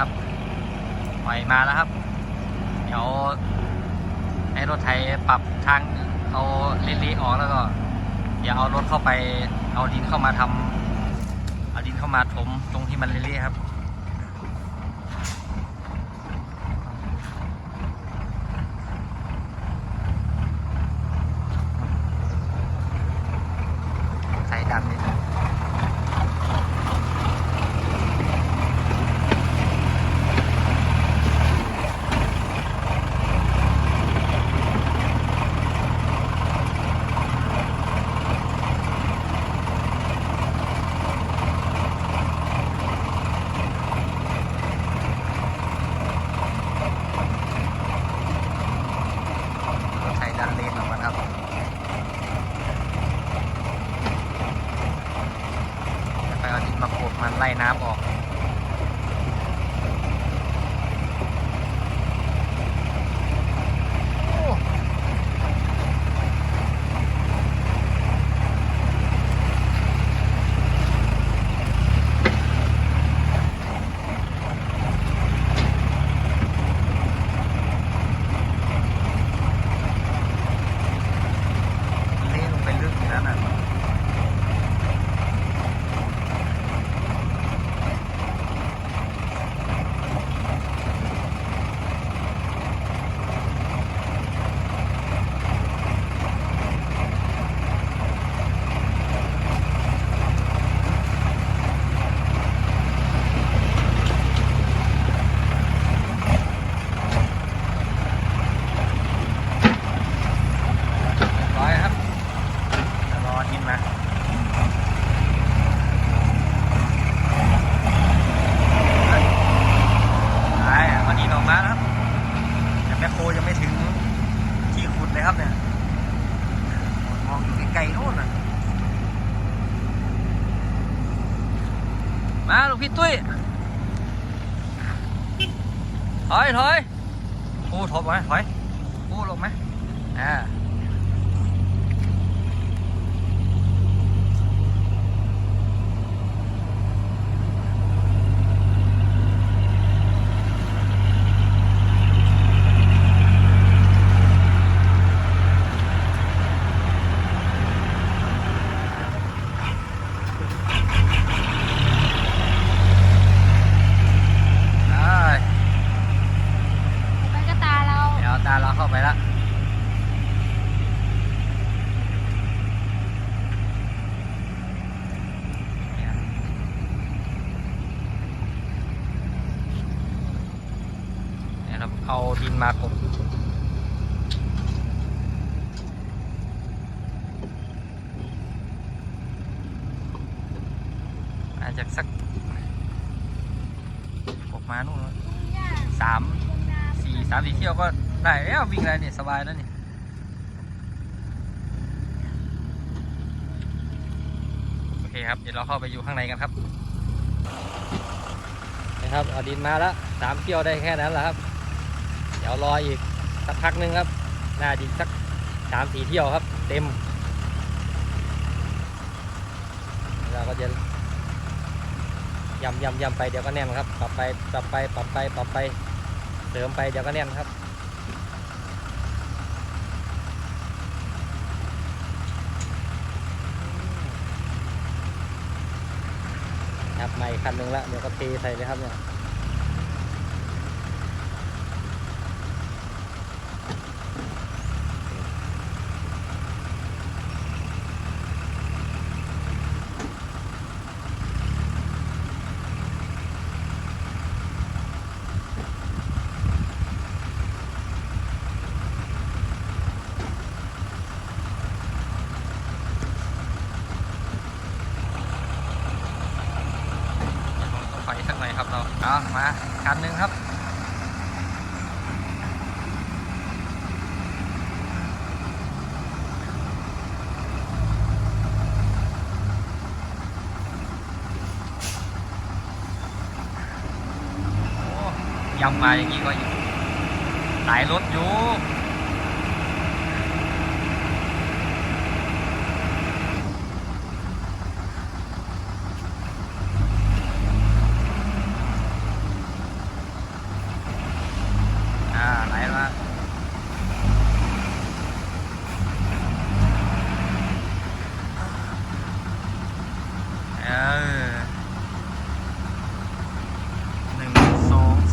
ครับหอยมาแล้วครับ เดี๋ยวให้รถไถปรับทางเอาเละๆออกแล้วก็อย่าเอารถเข้าไป เอาดินเข้ามาทำเอาดินเข้ามาถมตรงที่มันเละๆครับ ใส่ดำนิดนึงใส่ดันเลนออกมาครับ ไปเอาดินมาโขกมัน ไล่น้ำออก เอาดินมากบอาจจะสักกบมานู่นสามสี่สามสี่เที่ยวก็ได้แล้ววิ่งอะไรเนี่ยสบายแล้วนี่โอเคครับ เดี๋ยวเราเข้าไปอยู่ข้างในกันครับนะครับเอาดินมาแล้วสามเที่ยวได้แค่นั้นแหละครับ ดี๋ยวรออีกสักพักหนึงครับ น่าจะสักสามสี่เที่ยวครับ เต็ม เราก็จะยำยำยำไปเดี๋ยวก็แน่นครับ ปรับไปปรับไปปรับไปปรับไปเสริมไปเดี๋ยวก็แน่นครับครับใหม่คันหนึ่งละเดี๋ยวก็เทใส่เลยครับเนี่ยต้องไฟสักหน่อยครับเราเอามาคันหนึ่งครับโอ้ยำมาอย่างนี้ก็หลายรถอยู่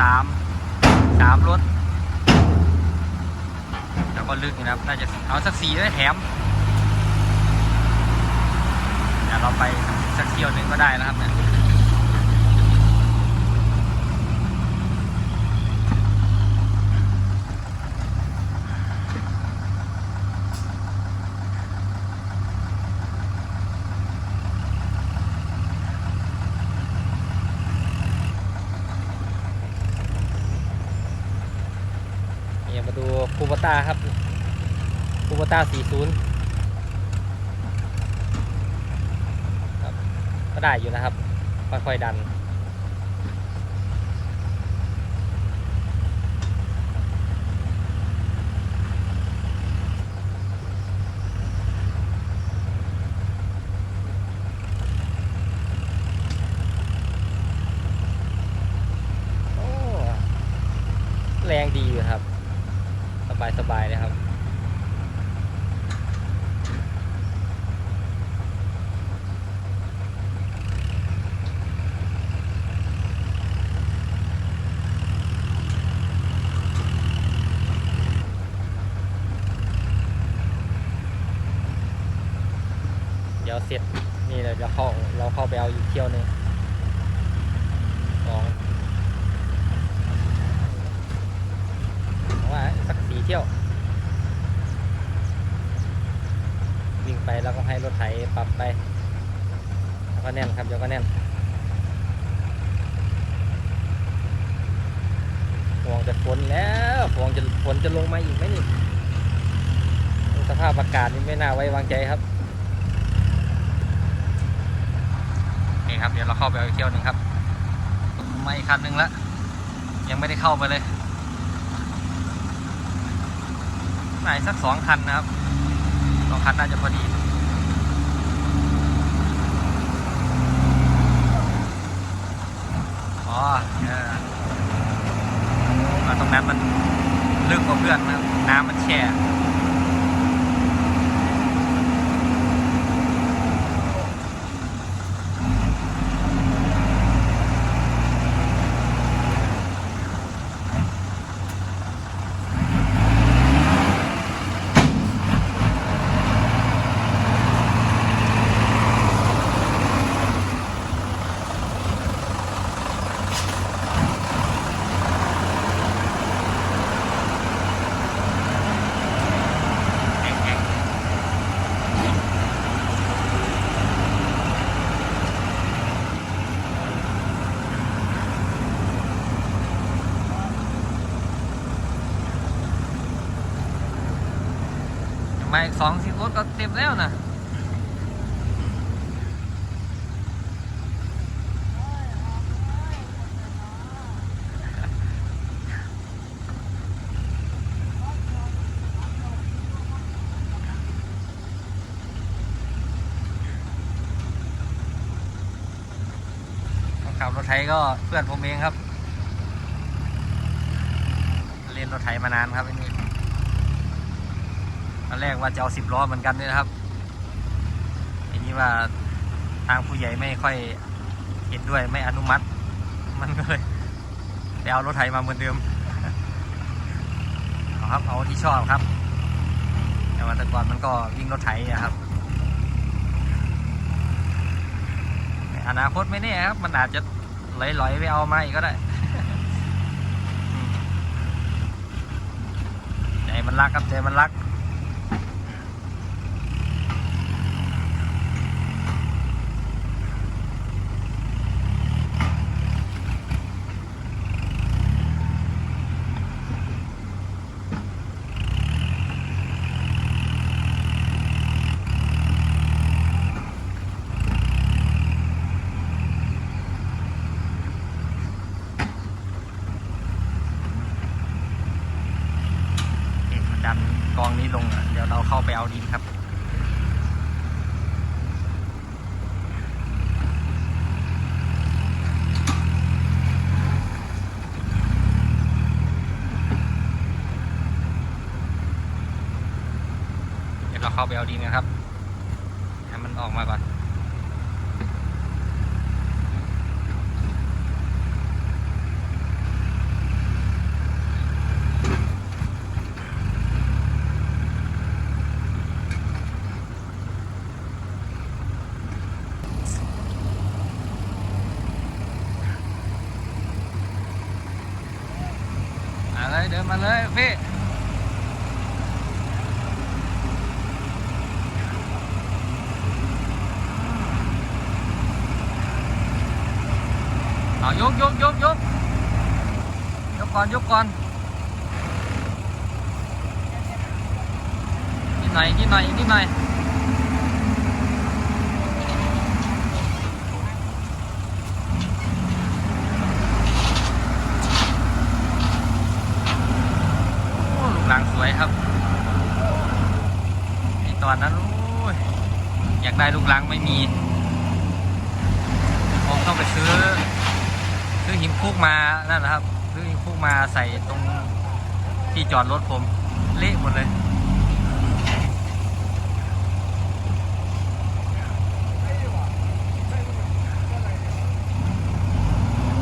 สามสามรถ แล้ว ก็ลึกนะครับ น่าจะเอาสักสี่ด้วแถมเดี๋ยวเราไปสักเที่ยวหนึ่งก็ได้นะครับเนี่ย คูปต้าครับคูปต้า40 ครับ ก็ได้อยู่นะครับ ค่อยๆดัน โอ้ แรงดีอยู่ครับ สบายสบายเลยครับ เดี๋ยวเสร็จ นี่เราจะเข้าเราเข้าไปเอาอีกเที่ยวนึงสองผมว่าสักสี่เที่ยว วิ่งไป แล้วก็ให้รถไถปรับไปแล้วก็แน่นครับเดี๋ยวก็แน่นห่วงจะฝนแล้วห่วงจะฝนจะลงมาอีกไหมนี่สภาพอากาศนี่ไม่น่าไว้วางใจครับนี่ครับเดี๋ยวเราเข้าไปเอาเที่ยวหนึ่งครับมาอีกคันหนึ่งแล้วยังไม่ได้เข้าไปเลยไหนสักสองคันนะครับสองคันน่าจะพอดี อ๋อเออมา ตรงนั้นมันลึกกว่าเพื่อนน้ำมันแช่ มาอีกสองสิบรถก็เต็มแล้วนะขับรถไถก็เพื่อนผมเองครับ เรียนรถไถมานานครับอันนี้ อนแรกว่าจะเอาสิบล้อเหมือนกันด้วยนะครับอันนี้ว่าทางผู้ใหญ่ไม่ค่อยเห็นด้วยไม่อนุมัติ มันก็เลยไปเอารถไถมาเหมือนเดิมเอาครับเอาที่ชอบครับ แต่ว่าแต่ก่อนมันก็วิ่งรถไถอะครับอนาคตไม่แน่ครับ มันอาจจะไหลๆไปเอามาอีกก็ได้ใจมันรักครับใจมันรัก ดันกองนี้ลงอะเดี๋ยวเราเข้าไปเอา ดินครับ เดี๋ยวเราเข้าไปเอาดินกันครับ ให้มันออกมาก่อน เดินมาเลยพี่ เอายกยกยกยกยกก่อนยกก่อนนิดหน่อยนิดหน่อยนิดหน่อยโอ้ลูกหลังสวยครับไอตอนนั้นอยากได้ลูกหลังไม่มีผมต้องไปซื้อ ซื้อหินคุกมานั่นแหละครับ ซื้อหินคุกมาใส่ตรงที่จอดรถผม เละหมดเลย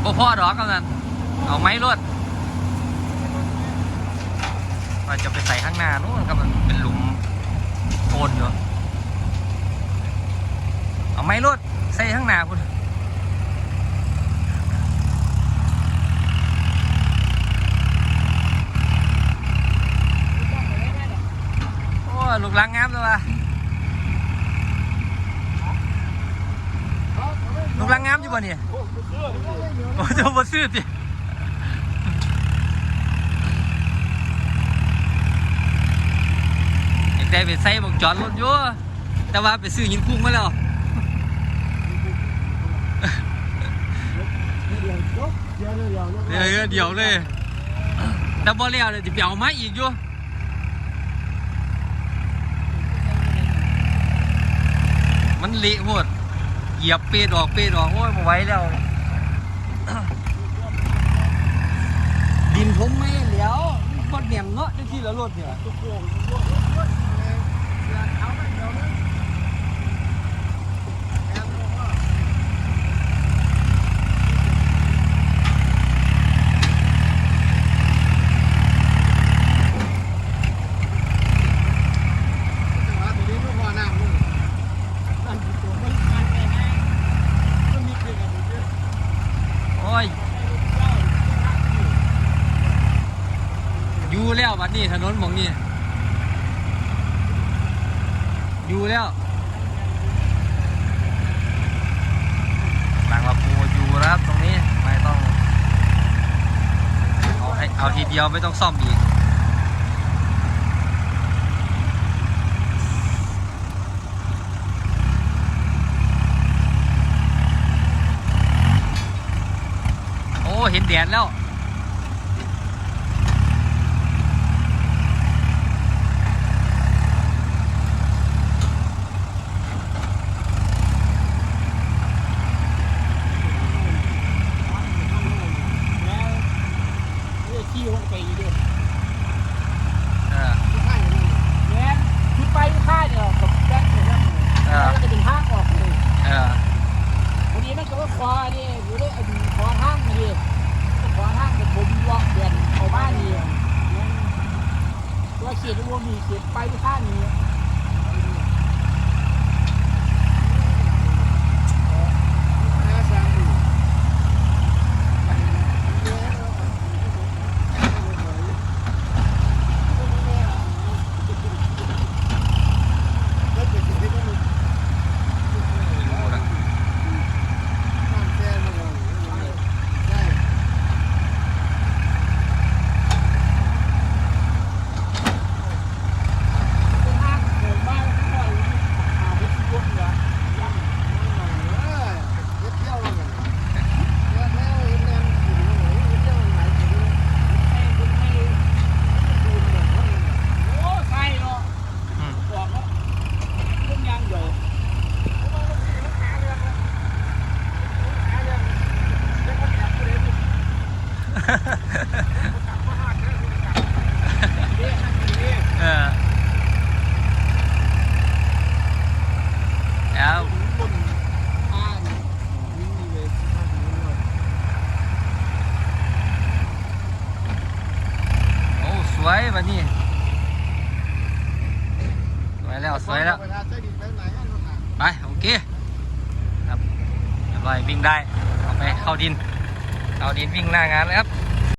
โอ้พ่อดอกกำนันเอาไม้รวดว่าจะไปใส่ข้างหน้านู้นกำลังเป็นหลุมโคลนอยู่เอาไม้รวดใส่ข้างหน้าคุณ โอ้ย ลูกลังงามเลยวลูกลังงามอยู่บ่เนี่ยโอ้จะบ่ซื้อสิอยากได้ไปใส่บอกจอดรถอยู่แต่ว่าไปซื้อหินพุ่งมาแล้วเดี๋ยวเดี๋ยวเลยแต่บ่แล้วเดี๋ยจะไปเอามาอีกอยู่ มันเละหมดเหยียบเปดออกเปดออกโอ้ยไม่ไวแล้ว ดินผมไม่เหลียวบดเหนียงเนาะที่ที่ละรถเนี่ยโอ้ยอยู่แล้วบัด นี้ถนนมองนี้อยู่แล้วบางลำพูอยู่แล้วครับตรงนี้ไม่ต้องเอาให้เอาทีเดียวไม่ต้องซ่อมอีกโอ้เห็นแดดแล้ว ขี้ลงไปอีกด้วย เออ แม่นคือไปค่ายเนี่ยกับแจ้งเลยนะ เออ แล้วจะเป็นทางออกเลย เออ พอดีมันก็ว่าคอนี่อยู่ได้คอทางนี่คอทางกับผมวอกเดือนเอาบ้านนี่ตัว เขียนว่ามีเขียนไปท่านี้ทางเดินบ้านค่อยหาที่พวกเหลือโอ้ใช่เนาะ อืม บอกแล้วเรื่องยางเดียวเรียกให้มันเรียก เออแล้ว อ่านวิ่งนี่เลย โอ้สวยบัดนี้ สวยแล้ว สวยแล้ว ไป โอเค ครับเรียบร้อยวิ่งได้ เอาไปเข้าดิน เข้าดิน วิ่งหน้างานเลยครับ